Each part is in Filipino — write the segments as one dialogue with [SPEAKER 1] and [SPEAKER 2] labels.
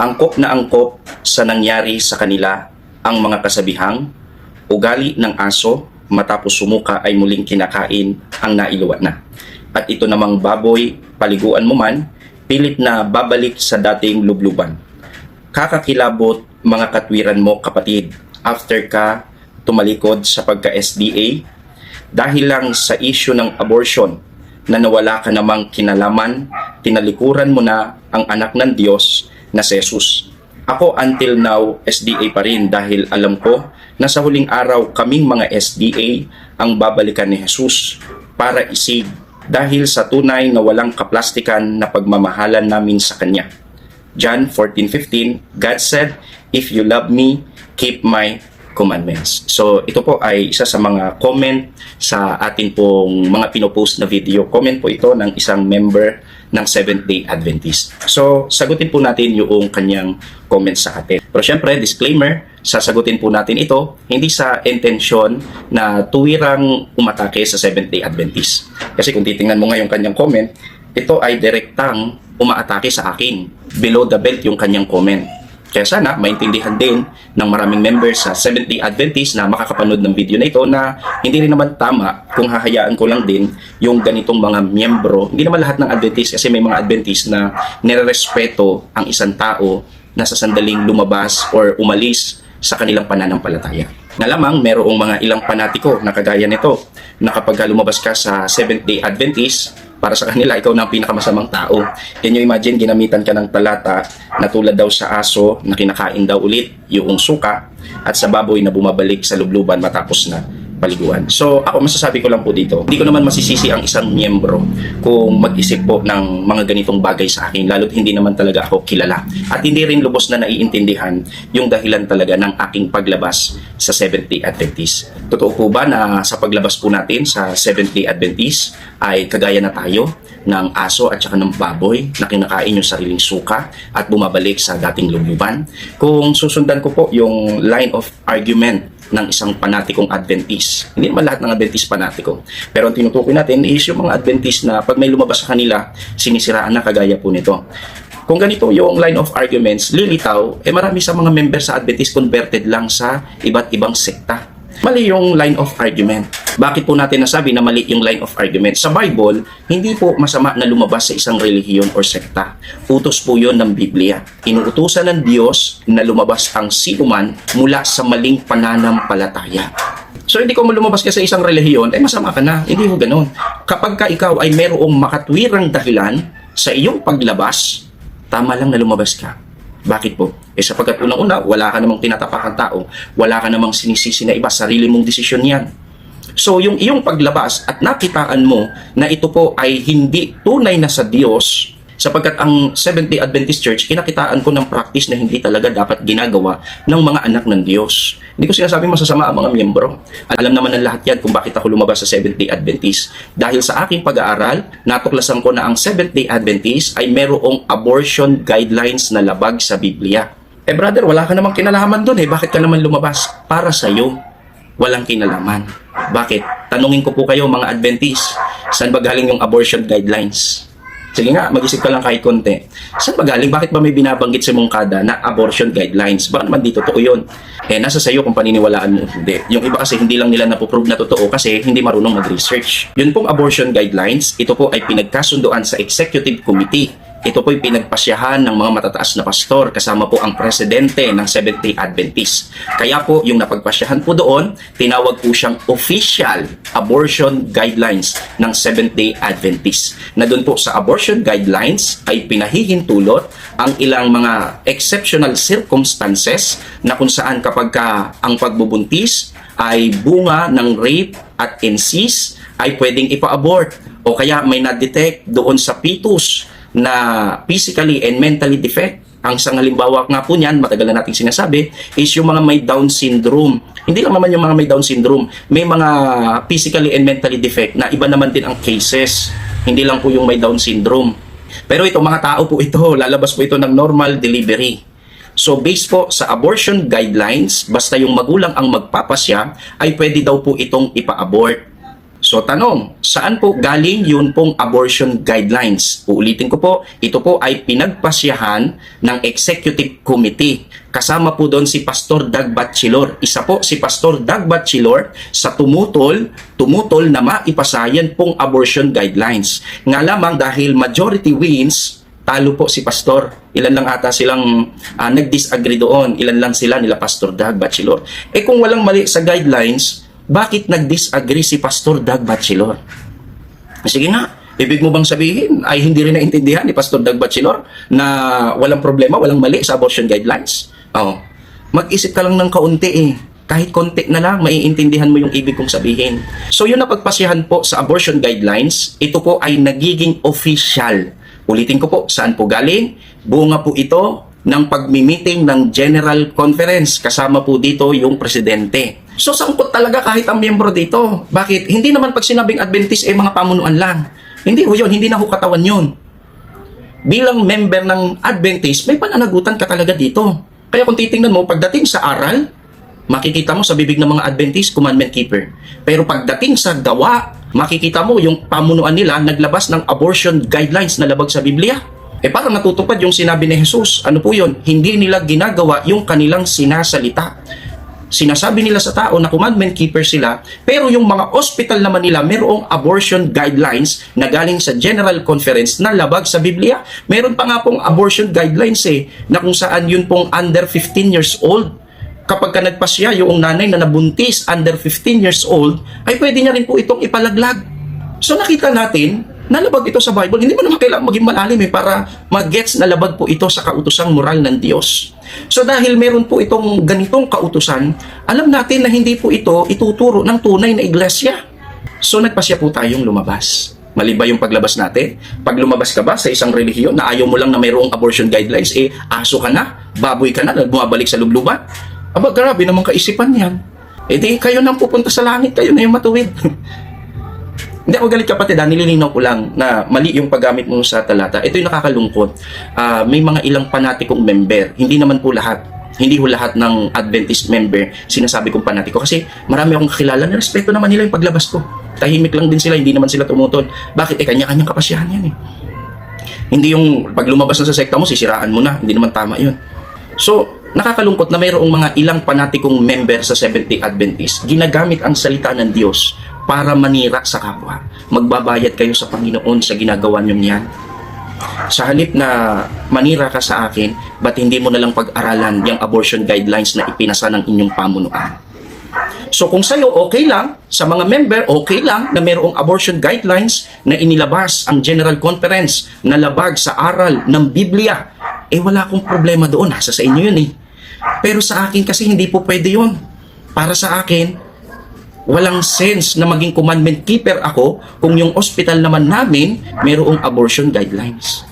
[SPEAKER 1] Angkop na angkop sa nangyari sa kanila ang mga kasabihang, ugali ng aso matapos sumuka ay muling kinakain ang nailuwa na. At ito namang baboy, paliguan mo man, pilit na babalik sa dating lubluban. Kakakilabot mga katwiran mo kapatid after ka tumalikod sa pagka-SDA dahil lang sa issue ng abortion na nawala ka namang kinalaman, tinalikuran mo na ang anak ng Diyos na si Jesus. Ako until now SDA pa rin dahil alam ko na sa huling araw kaming mga SDA ang babalikan ni Jesus para isig dahil sa tunay na walang kaplastikan na pagmamahalan namin sa Kanya. John 14:15, God said, If you love me, keep my commandments. So ito po ay isa sa mga comment sa atin pong mga pinopost na video. Comment po ito ng isang member ng Seventh-day Adventist. So sagutin po natin yung kanyang comment sa atin. Pero syempre, disclaimer, sasagutin po natin ito hindi sa intensyon na tuwirang umatake sa Seventh-day Adventist. Kasi kung titingnan mo nga yung kanyang comment, ito ay direktang umaatake sa akin. Below the belt yung kanyang comment. Kaya sana maintindihan din ng maraming members sa Seventh-day Adventist na makakapanood ng video na ito na hindi rin naman tama kung hahayaan ko lang din yung ganitong mga miyembro. Hindi naman lahat ng Adventist kasi may mga Adventist na nirerespeto ang isang tao na sa sandaling lumabas or umalis sa kanilang pananampalataya. Na lamang merong mga ilang panatiko na kagaya nito na kapag lumabas ka sa Seventh-day Adventist, para sa kanila, ikaw na ang pinakamasamang tao. Can you imagine, ginamitan ka ng talata na tulad daw sa aso na kinakain daw ulit yung suka at sa baboy na bumabalik sa lubluban matapos na paliguan. So ako masasabi ko lang po dito, hindi ko naman masisisi ang isang miyembro kung mag-isip po ng mga ganitong bagay sa akin, lalo't hindi naman talaga ako kilala. At hindi rin lubos na naiintindihan yung dahilan talaga ng aking paglabas sa Seventh-day Adventist. Totoo po ba na sa paglabas po natin sa Seventh-day Adventist ay kagaya na tayo ng aso at saka ng baboy na kinakain yung sariling suka at bumabalik sa dating lubluban? Kung susundan ko po yung line of argument ng isang panatikong Adventist. Hindi naman lahat ng Adventist panatiko. Pero ang tinutukoy natin is yung mga Adventist na pag may lumabas sa kanila, sinisiraan na kagaya po nito. Kung ganito yung line of arguments, lilitaw, eh marami sa mga members sa Adventist converted lang sa iba't ibang sekta. Mali yung line of argument. Bakit po natin nasabi na mali yung line of argument? Sa Bible, hindi po masama na lumabas sa isang relihiyon or sekta. Utos po yon ng Biblia. Inuutusan ng Diyos na lumabas ang sinuman mula sa maling pananampalataya. So hindi ko lumabas ka sa isang relihiyon, eh masama ka na. Hindi ko ganun. Kapag ka ikaw ay merong makatwirang dahilan sa iyong paglabas, tama lang na lumabas ka. Bakit po? Eh sapagkat unang-una, wala ka namang tinatapakang tao, wala ka namang sinisisi na iba, sarili mong desisyon yan. So yung iyong paglabas at nakitaan mo na ito po ay hindi tunay na sa Diyos, sapagkat ang Seventh-day Adventist Church, kinakitaan ko ng practice na hindi talaga dapat ginagawa ng mga anak ng Diyos. Hindi ko sinasabi masasama ang mga miyembro. Alam naman ng lahat yan kung bakit ako lumabas sa Seventh-day Adventist. Dahil sa aking pag-aaral, natuklasan ko na ang Seventh-day Adventist ay merong abortion guidelines na labag sa Biblia. Eh brother, wala ka namang kinalaman doon eh. Bakit ka naman lumabas? Para sa'yo. Walang kinalaman. Bakit? Tanungin ko po kayo mga Adventist, saan ba galing yung abortion guidelines? Sige nga, mag-isip ka lang kahit konti. Saan ba galing? Bakit ba may binabanggit sa mongkada na abortion guidelines? Baka naman di totoo yun. Eh, nasa sayo kung paniniwalaan mo. Hindi. Yung iba kasi hindi lang nila napoprove na totoo kasi hindi marunong mag-research. Yun pong abortion guidelines, ito po ay pinagkasundoan sa Executive Committee ito po'y pinagpasyahan ng mga matataas na pastor kasama po ang presidente ng Seventh-day Adventist. Kaya po yung napagpasyahan po doon, tinawag po siyang official abortion guidelines ng Seventh-day Adventist. Na doon po sa abortion guidelines ay pinahihintulot ang ilang mga exceptional circumstances na kung saan kapag ka ang pagbubuntis ay bunga ng rape at incest ay pwedeng ipa-abort o kaya may na-detect doon sa fetus na physically and mentally defect. Ang isang halimbawa nga po niyan, matagal na nating sinasabi, is yung mga may Down syndrome. Hindi lang naman yung mga may Down syndrome, may mga physically and mentally defect na iba naman din ang cases. Hindi lang po yung may Down syndrome. Pero ito, mga tao po ito, lalabas po ito ng normal delivery. So based po sa abortion guidelines, basta yung magulang ang magpapasya, ay pwede daw po itong ipa-abort. So tanong, saan po galing yun pong abortion guidelines? Uulitin ko po, ito po ay pinagpasyahan ng Executive Committee. Kasama po doon si Pastor Doug Batchelor. Isa po si Pastor Doug Batchelor sa tumutol, tumutol na maipasayan pong abortion guidelines. Nga lamang dahil majority wins, talo po si Pastor. Ilan lang ata silang ah, nag-disagree doon. Ilan lang sila nila Pastor Doug Batchelor. Eh kung walang mali sa guidelines, bakit nag-disagree si Pastor Doug Batchelor? Sige nga, ibig mo bang sabihin ay hindi rin naintindihan ni Pastor Doug Batchelor na walang problema, walang mali sa abortion guidelines? Oo. Mag-isip ka lang ng kaunti eh. Kahit konti na lang, maiintindihan mo yung ibig kong sabihin. So yun na pagpasyahan po sa abortion guidelines, ito po ay nagiging official. Ulitin ko po, saan po galing? Bunga po ito ng pagmi-meeting ng General Conference. Kasama po dito yung presidente. So sangkot talaga kahit ang miyembro dito. Bakit? Hindi naman pag sinabing Adventist eh mga pamunuan lang. Hindi ho yun, hindi na ho katawan yun. Bilang member ng Adventist, may pananagutan ka talaga dito. Kaya kung titingnan mo, pagdating sa aral, makikita mo sa bibig ng mga Adventist, commandment keeper. Pero pagdating sa gawa, makikita mo yung pamunuan nila naglabas ng abortion guidelines na labag sa Biblia. Eh parang natutupad yung sinabi ni Jesus. Ano po yun? Hindi nila ginagawa yung kanilang sinasalita. Sinasabi nila sa tao na commandment keeper sila, pero yung mga hospital naman nila mayroong abortion guidelines na galing sa General Conference na labag sa Biblia. Meron pa nga pong abortion guidelines eh, na kung saan yun pong under 15 years old kapag ka nagpasya yung nanay na nabuntis under 15 years old, ay pwede niya rin po itong ipalaglag. So nakita natin, nalabag ito sa Bible. Hindi mo naman kailangan maging malalim eh para mag-gets na labag po ito sa kautosang moral ng Diyos. So dahil meron po itong ganitong kautusan, alam natin na hindi po ito ituturo ng tunay na iglesia. So nagpasya po tayong lumabas. Mali ba yung paglabas natin? Pag lumabas ka ba sa isang relihiyon na ayaw mo lang na mayroong abortion guidelines, eh aso ka na, baboy ka na, na bumabalik sa lubluban? Aba, grabe naman kaisipan yan. Eh di, kayo nang pupunta sa langit, kayo na yung matuwid. Hindi ako galit kapatid, ha? nililinaw ko lang na mali yung paggamit mo sa talata. Ito yung nakakalungkot. Ah, may mga ilang panatikong member. Hindi naman po lahat. Hindi ho lahat ng Adventist member sinasabi kong panatiko. Kasi marami akong kakilala na respeto naman nila yung paglabas ko. Tahimik lang din sila, hindi naman sila tumutol. Bakit? Eh, kanya-kanyang kapasyahan yan eh. Hindi yung pag lumabas na sa sekta mo, sisiraan mo na. Hindi naman tama yun. So, nakakalungkot na mayroong mga ilang panatikong member sa Seventh-day Adventist, ginagamit ang salita ng Diyos para manira sa kapwa. Magbabayad kayo sa Panginoon sa ginagawa niyo niyan. Sa halip na manira ka sa akin, ba't hindi mo na lang pag-aralan yung abortion guidelines na ipinasa ng inyong pamunuan? So kung sa'yo okay lang, sa mga member okay lang na mayroong abortion guidelines na inilabas ang General Conference na labag sa aral ng Biblia, eh wala akong problema doon. Nasa sa inyo yun eh. Pero sa akin kasi hindi po pwede yun. Para sa akin, walang sense na maging commandment keeper ako kung yung hospital naman namin mayroong abortion guidelines.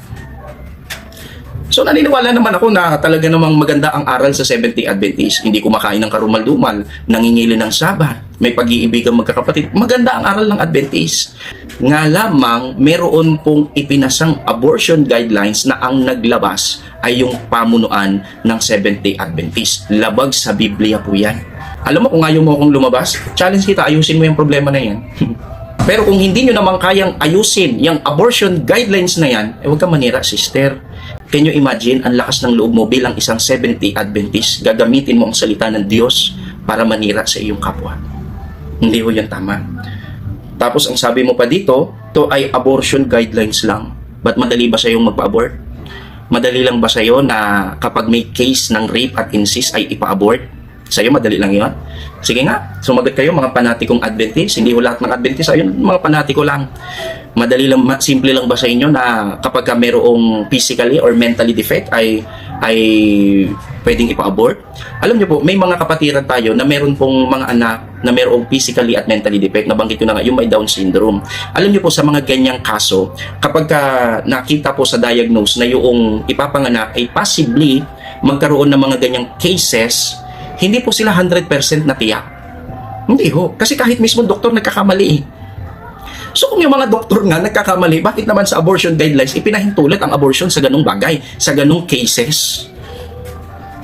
[SPEAKER 1] So naniniwala naman ako na talaga namang maganda ang aral sa 70 Adventist. Hindi kumakain ng karumal-dumal, nangingili ng sabat, may pag-iibigan magkakapatid. Maganda ang aral ng Adventist. Nga lamang, meron pong ipinasang abortion guidelines na ang naglabas ay yung pamunuan ng 70 Adventist. Labag sa Biblia po yan. Alam mo kung ayaw mo akong lumabas, challenge kita, ayusin mo yung problema na yan. Pero kung hindi nyo naman kayang ayusin yung abortion guidelines na yan, eh huwag ka manira, sister. Can you imagine, ang lakas ng loob mo bilang isang 70 Adventist, gagamitin mo ang salita ng Diyos para manira sa iyong kapwa. Hindi ho yan tama. Tapos ang sabi mo pa dito, to ay abortion guidelines lang. Ba't madali ba sa iyong magpa-abort? Madali lang ba sa iyo na kapag may case ng rape at incest ay ipa-abort? Sa iyo madali lang 'yon. Sige nga, sumagot kayo mga panatikong Adventist. Hindi ho lahat ng Adventist ayun, mga panatiko lang. Madali lang, simple lang ba sa inyo na kapag ka mayroong physically or mentally defect ay ay pwedeng ipa-abort? Alam niyo po, may mga kapatiran tayo na meron pong mga anak na mayroong physically at mentally defect. Nabanggit ko na nga, yung may Down syndrome. Alam niyo po, sa mga ganyang kaso, kapag ka nakita po sa diagnose na yung ipapanganak ay possibly magkaroon ng mga ganyang cases, hindi po sila 100% na tiyak. Hindi ho. Kasi kahit mismo doktor nagkakamali eh. So kung yung mga doktor nga nagkakamali, bakit naman sa abortion guidelines ipinahintulit ang abortion sa ganung bagay, sa ganung cases?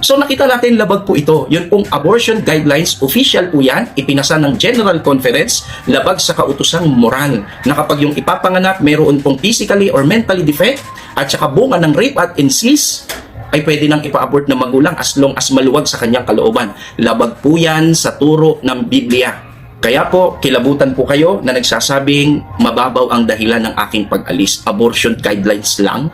[SPEAKER 1] So nakita natin labag po ito. Yun pong abortion guidelines, official po yan, ipinasa ng General Conference, labag sa kautosang moral na kapag yung ipapanganak mayroon pong physically or mentally defect at saka bunga ng rape at incest, ay pwede nang ipa-abort ng magulang as long as maluwag sa kanyang kalooban. Labag po yan sa turo ng Biblia. Kaya po, kilabutan po kayo na nagsasabing mababaw ang dahilan ng aking pag-alis. Abortion guidelines lang.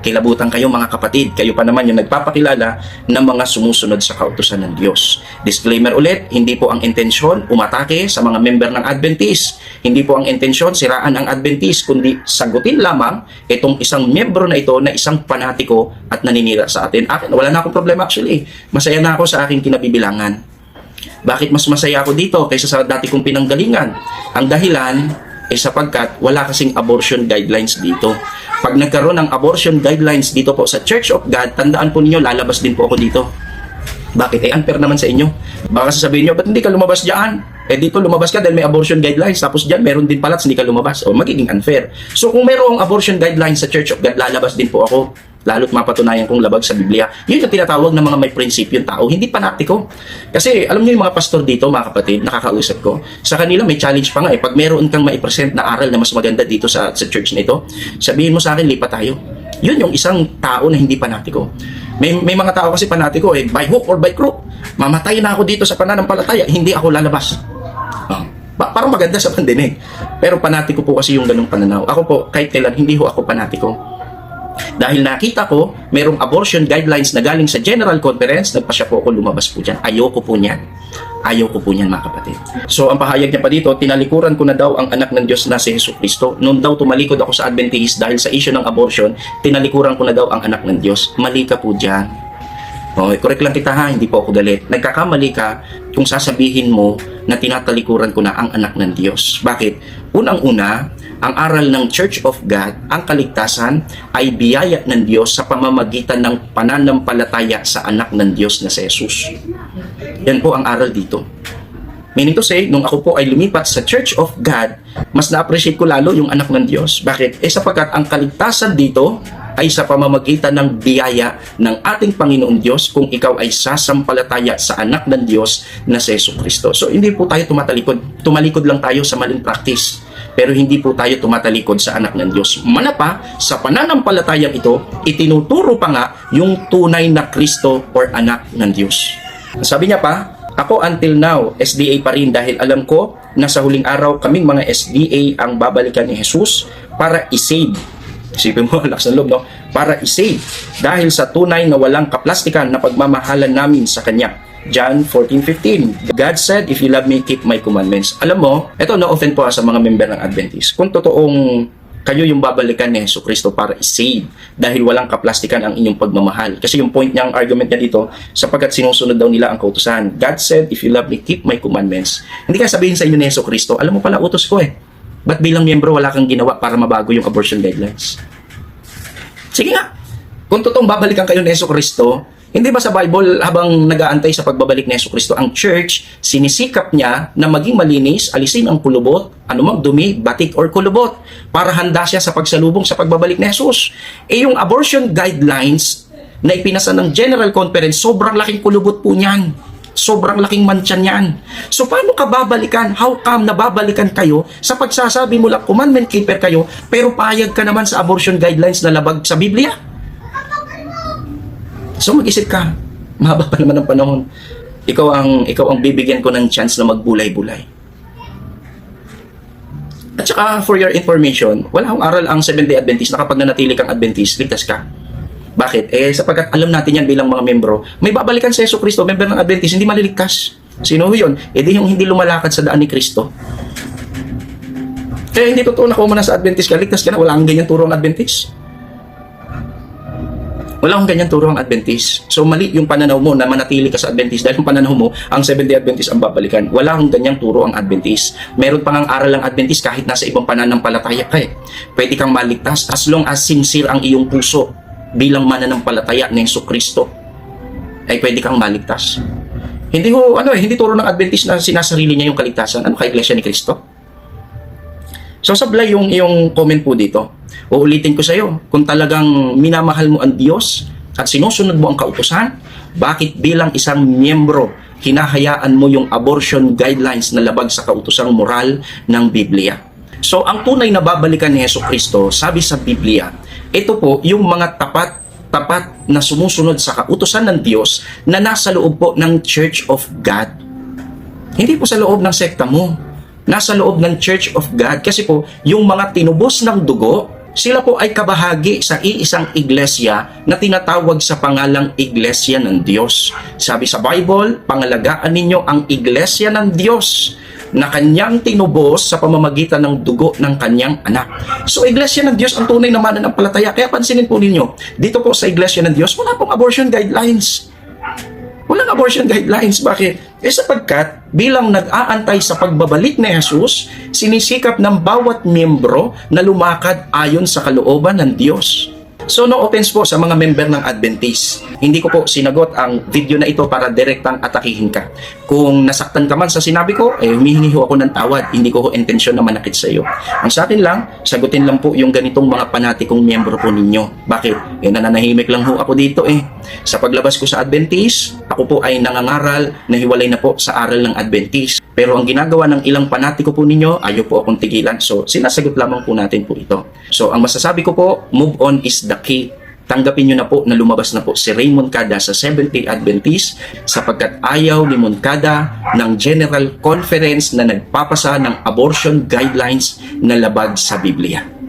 [SPEAKER 1] Kilabutan kayo mga kapatid. Kayo pa naman yung nagpapakilala ng mga sumusunod sa kautusan ng Diyos. Disclaimer ulit, hindi po ang intensyon umatake sa mga member ng Adventist. Hindi po ang intensyon siraan ang Adventist, kundi sagutin lamang itong isang membro na ito na isang panatiko at naninira sa atin. Akin, wala na akong problema actually. Masaya na ako sa aking kinabibilangan. Bakit mas masaya ako dito kaysa sa dati kong pinanggalingan? Ang dahilan ay sapagkat wala kasing abortion guidelines dito. Pag nagkaroon ng abortion guidelines dito po sa Church of God, tandaan po ninyo, lalabas din po ako dito. Bakit? Eh, unfair naman sa inyo. Baka sasabihin nyo, ba't hindi ka lumabas dyan? Eh, dito lumabas ka dahil may abortion guidelines. Tapos dyan, meron din pala hindi ka lumabas. O, magiging unfair. So, kung mayroong abortion guidelines sa Church of God, lalabas din po ako. Lalo't mapatunayan kong labag sa Biblia. Yun yung tinatawag ng mga may prinsipyo yung tao, hindi panatiko. Kasi, alam niyo yung mga pastor dito, mga kapatid, nakakausap ko, sa kanila may challenge pa nga eh. Pag meron kang maipresent na aral na mas maganda dito sa, sa church na ito, sabihin mo sa akin, lipat tayo. Yun yung isang tao na hindi panatiko. May, may mga tao kasi panatiko eh, by hook or by crook. Mamatay na ako dito sa pananampalataya, hindi ako lalabas. Oh. Pa- parang maganda sa pandinig. Pero panatiko po kasi yung ganung pananaw. Ako po, kahit kailan, hindi ho ako panatiko. Dahil nakita ko, merong abortion guidelines na galing sa General Conference, nagpasya po ako lumabas po dyan. Ayoko po niyan. Ayoko po niyan mga kapatid. So ang pahayag niya pa dito, tinalikuran ko na daw ang anak ng Diyos na si Hesus Kristo. Noon daw tumalikod ako sa Adventist dahil sa issue ng abortion, tinalikuran ko na daw ang anak ng Diyos. Mali ka po dyan. Okay, correct lang kita ha, hindi po ako galit. Nagkakamali ka kung sasabihin mo na tinatalikuran ko na ang anak ng Diyos. Bakit? Unang-una, ang aral ng Church of God, ang kaligtasan ay biyaya ng Diyos sa pamamagitan ng pananampalataya sa anak ng Diyos na si Jesus. Yan po ang aral dito. Meaning to say, nung ako po ay lumipat sa Church of God, mas na-appreciate ko lalo yung anak ng Diyos. Bakit? Eh sapagkat ang kaligtasan dito ay sa pamamagitan ng biyaya ng ating Panginoong Diyos kung ikaw ay sasampalataya sa anak ng Diyos na si Yesu Kristo. So hindi po tayo tumatalikod. Tumalikod lang tayo sa maling practice. Pero hindi po tayo tumatalikod sa anak ng Diyos. Manapa, sa pananampalatayang ito, itinuturo pa nga yung tunay na Kristo or anak ng Diyos. Sabi niya pa, ako until now, SDA pa rin dahil alam ko na sa huling araw kaming mga SDA ang babalikan ni Jesus para i-save. Isipin mo, lakas ng loob, no? Para i-save dahil sa tunay na walang kaplastikan na pagmamahalan namin sa Kanya. John 14:15. God said, if you love me, keep my commandments. Alam mo, ito no offend po sa mga member ng Adventist. Kung totoong kayo yung babalikan ni Yesu Kristo para i-save dahil walang kaplastikan ang inyong pagmamahal. Kasi yung point niya, argument niya dito, sapagkat sinusunod daw nila ang kautusan. God said, if you love me, keep my commandments. Hindi ka sabihin sa inyo ni Yesu Kristo, alam mo pala, utos ko eh. Ba't bilang miyembro wala kang ginawa para mabago yung abortion guidelines? Sige nga. Kung totoong babalikan kayo ni Yesu Kristo, hindi ba sa Bible habang nag-aantay sa pagbabalik ni Yesu Kristo ang church, sinisikap niya na maging malinis, alisin ang kulubot, anumang dumi, batik or kulubot para handa siya sa pagsalubong sa pagbabalik ni Jesus. Eh yung abortion guidelines na ipinasa ng General Conference, sobrang laking kulubot po niyan. Sobrang laking mantyan yan. So paano ka babalikan? How come nababalikan kayo sa pagsasabi mo lang commandment keeper kayo pero payag ka naman sa abortion guidelines na labag sa Biblia? So mag-isip ka, mahaba pa naman ang panahon. Ikaw ang ikaw ang bibigyan ko ng chance na magbulay-bulay. At saka for your information, wala akong aral ang Seventh-day Adventist na kapag nanatili kang Adventist, ligtas ka. Bakit? Eh sapagkat alam natin yan bilang mga membro, may babalikan sa Yesu Kristo, member ng Adventist, hindi maliligtas. Sino yun? Eh di yung hindi lumalakad sa daan ni Kristo. Kaya hindi totoo na kung na sa Adventist ka, ligtas ka na, wala kang ganyan turo ang Adventist. Wala akong ganyan turo ang Adventist. So mali yung pananaw mo na manatili ka sa Adventist dahil yung pananaw mo, ang Seventh-day Adventist ang babalikan. Wala akong ganyang turo ang Adventist. Meron pang ang aral ng Adventist kahit nasa ibang pananampalataya ka eh. Pwede kang maligtas as long as sincere ang iyong puso bilang mananampalataya ng Yesu Kristo. Ay pwede kang maligtas. Hindi ho, ano eh, hindi turo ng Adventist na sinasarili niya yung kaligtasan. Ano ka Iglesia ni Kristo? So sablay yung yung comment po dito. Uulitin ko sa iyo, kung talagang minamahal mo ang Diyos, at sinusunod mo ang kautusan, bakit bilang isang miyembro hinahayaan mo yung abortion guidelines na labag sa kautusang moral ng Biblia? So, ang tunay na babalikan ni Yeso Kristo, sabi sa Biblia, ito po yung mga tapat tapat na sumusunod sa kautusan ng Diyos na nasa loob po ng Church of God. Hindi po sa loob ng sekta mo. Nasa loob ng Church of God kasi po yung mga tinubos ng dugo, sila po ay kabahagi sa iisang iglesia na tinatawag sa pangalang Iglesia ng Diyos. Sabi sa Bible, pangalagaan ninyo ang Iglesia ng Diyos na kanyang tinubos sa pamamagitan ng dugo ng kanyang anak. So, Iglesia ng Diyos ang tunay na mananampalataya. Kaya pansinin po ninyo, dito po sa Iglesia ng Diyos, wala pong abortion guidelines. Walang abortion guidelines. Bakit? Eh sapagkat bilang nag-aantay sa pagbabalik ni Jesus, sinisikap ng bawat miyembro na lumakad ayon sa kalooban ng Diyos. So no offense po sa mga member ng Adventist. Hindi ko po sinagot ang video na ito para direktang atakihin ka. Kung nasaktan ka man sa sinabi ko, eh humihingi ho ako ng tawad. Hindi ko ho intensyon na manakit sa iyo. Ang sa akin lang, sagutin lang po yung ganitong mga panatikong miyembro po ninyo. Bakit? Eh nananahimik lang ho ako dito eh. Sa paglabas ko sa Adventist, ako po ay nangangaral na hiwalay na po sa aral ng Adventist. Pero ang ginagawa ng ilang panatiko po ninyo, ayaw po akong tigilan. So, sinasagot lamang po natin po ito. So, ang masasabi ko po, move on is the key. Tanggapin nyo na po na lumabas na po si Raymond Kada sa Seventh-day Adventist sapagkat ayaw ni Moncada ng General Conference na nagpapasa ng abortion guidelines na labag sa Biblia.